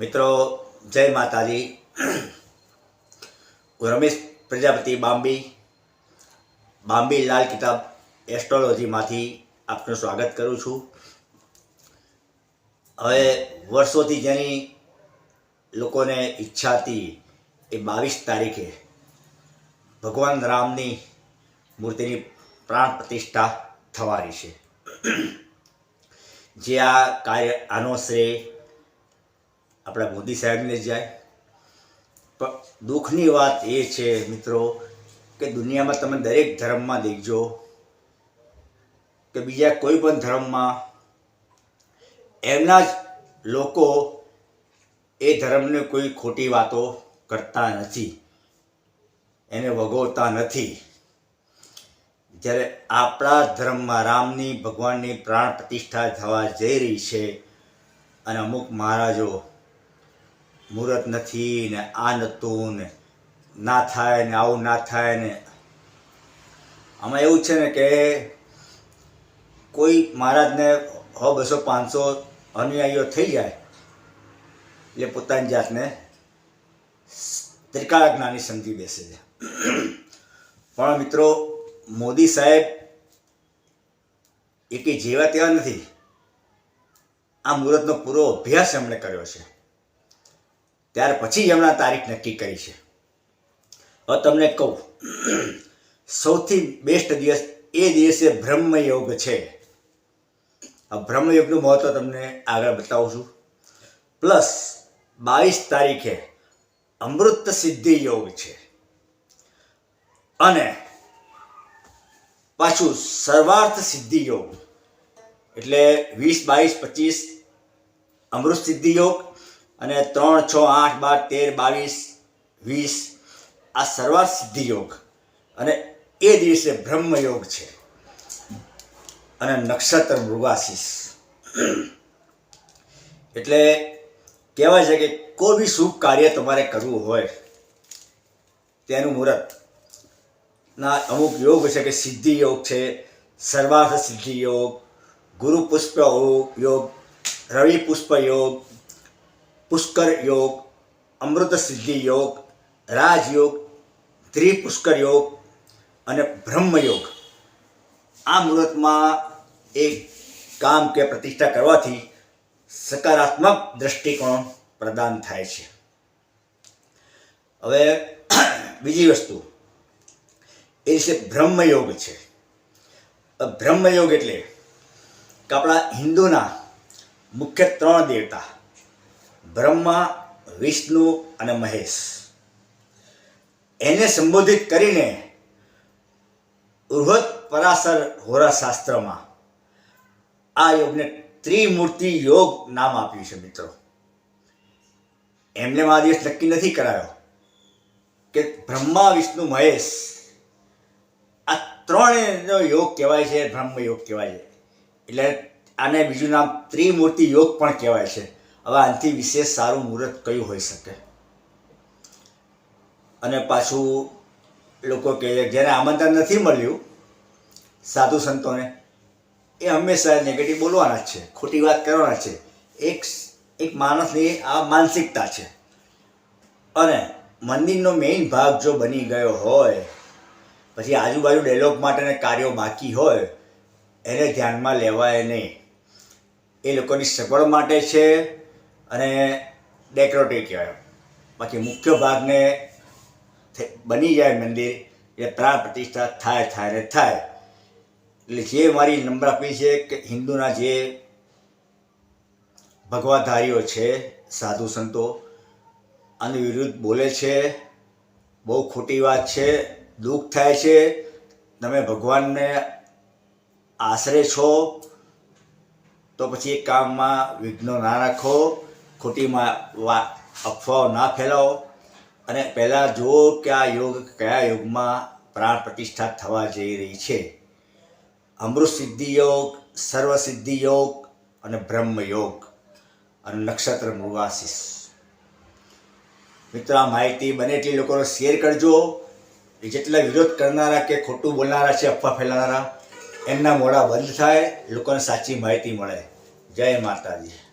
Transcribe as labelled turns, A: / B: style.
A: મિત્રો, જય માતાજી. હું રમેશ પ્રજાપતિ બાંબી. બાંબી લાલ કિતાબ એસ્ટ્રોલોજીમાંથી આપનું સ્વાગત કરું છું. હવે વર્ષોથી જેની લોકોને ઈચ્છા હતી એ બાવીસ તારીખે ભગવાન રામની મૂર્તિની પ્રાણ પ્રતિષ્ઠા થવાની છે. જે આ કાર્ય, આનો શ્રેય આપણા મોદી સાહેબને જાય. પણ દુઃખની વાત એ છે મિત્રો કે દુનિયામાં તમે દરેક ધર્મમાં દેખજો કે બીજા કોઈ પણ ધર્મમાં એમના જ લોકો એ ધર્મને કોઈ ખોટી વાતો કરતા નથી. એને વગોવતા નથી. જ્યારે આપણા ધર્મમાં રામની ભગવાનની પ્રાણ પ્રતિષ્ઠા થવા જઈ રહી છે અને અમુક મહારાજો મુહૂર્ત નથી ને આ નહોતું ને, ના થાય ને આવું ના થાય ને. આમાં એવું છે ને કે કોઈ મહારાજને હો બસો પાંચસો અનુયાયીઓ થઈ જાય, એટલે પોતાની જાતને ત્રિકાળ જ્ઞાની સમજી બેસે છે. પણ મિત્રો, મોદી સાહેબ એ કંઈ જેવા તેવા નથી. આ મુહૂર્તનો પૂરો અભ્યાસ એમણે કર્યો છે. ત્યાર પછી એમણે તારીખ નક્કી કરી છે. હવે તમને કહું, સૌથી બેસ્ટ દિવસ એ દિવસે બ્રહ્મયોગ છે. આ બ્રહ્મયોગનું મહત્વ તમને આગળ બતાવું છું. પ્લસ બાવીસ તારીખે અમૃત સિદ્ધિ યોગ છે. અને પાછું સર્વાર્થ સિદ્ધિ યોગ. એટલે વીસ, બાવીસ, પચીસ અમૃત સિદ્ધિ યોગ અને ત્રણ, છ, આઠ, બાર, તેર, બાવીસ, વીસ, આ સર્વાર્થ સિદ્ધિ યોગ અને એ દિવસે બ્રહ્મ યોગ છે. અને નક્ષત્ર મૃગાશીસ એટલે કહેવાય છે કે કોઈ બી શુભ કાર્ય તમારે કરવું હોય, તેનું મુહૂર્ત. ના, અમુક યોગ છે કે સિદ્ધિ યોગ છે, સર્વાર્થ સિદ્ધિ યોગ ગુરુ પુષ્પ યોગ, રવિ પુષ્પ યોગ પુષ્કર યોગ, અમૃત સિદ્ધિ યોગ રાજયોગ ત્રિપુષ્કર યોગ અને બ્રહ્મયોગ આ મુહૂર્તમાં એક કામ કે પ્રતિષ્ઠા કરવાથી સકારાત્મક દ્રષ્ટિકોણ પ્રદાન થાય છે. હવે બીજી વસ્તુ. એ છે બ્રહ્મયોગ છે. બ્રહ્મયોગ એટલે કે આપણા હિન્દુના મુખ્ય ત્રણ દેવતા. બ્રહ્મા, વિષ્ણુ અને મહેશ. એને સંબોધિત કરીને બૃહદ હોરા હોરાશાસ્ત્રમાં આ યોગને ત્રિમૂર્તિ યોગ નામ આપ્યું છે મિત્રો. એમને આ દિવસ નક્કી નથી કરાયો કે બ્રહ્મા, વિષ્ણુ, મહેશ આ ત્રણેયનો યોગ કહેવાય છે બ્રહ્મ યોગ કહેવાય છે. એટલે આને બીજું નામ ત્રિમૂર્તિ યોગ પણ કહેવાય છે. હવે આનાથી વિશેષ સારું મુહૂર્ત કયું હોઈ શકે? અને પાછું લોકો કહે જેને આમંત્રણ નથી મળ્યું સાધુ સંતોને, એ હંમેશા નેગેટિવ બોલવાના જ છે, ખોટી વાત કરવાના છે. એક એક માણસની આ માનસિકતા છે. અને મંદિરનો મેઇન ભાગ જો બની ગયો હોય, પછી આજુબાજુ ડાયલોગ માટેના કાર્યો બાકી હોય, એને ધ્યાનમાં લેવાય નહીં. એ લોકોની સગવડ માટે છે અને ડેકોરેટિવ કહેવાય બાકી મુખ્ય ભાગને બની જાય મંદિર એટલે પ્રાણ પ્રતિષ્ઠા થાય થાય ને થાય. એટલે જે મારી નંબર આપી છે કે હિન્દુના જે ભગવાધારીઓ છે, સાધુ સંતો, આની વિરુદ્ધ બોલે છે, બહુ ખોટી વાત છે, દુઃખ થાય છે, તમે ભગવાનને આશરે છો, તો પછી એ કામમાં વિઘ્નો ના રાખો. ખોટીમાં વા અફવાઓ ના ફેલાવો અને પહેલાં જુઓ કે આ યોગ, કયા યુગમાં પ્રાણ પ્રતિષ્ઠા થવા જઈ રહી છે. અમૃત સિદ્ધિ યોગ સર્વ સિદ્ધિ યોગ અને બ્રહ્મ યોગ અને નક્ષત્ર મૃગાશીસ મિત્રો, આ માહિતી બને એટલી લોકોને શેર કરજો. એ જેટલા વિરોધ કરનારા કે ખોટું બોલનારા છે, અફવા ફેલાવનારા, એમના મોઢા બંધ થાય, લોકોને સાચી માહિતી મળે. જય માતાજી.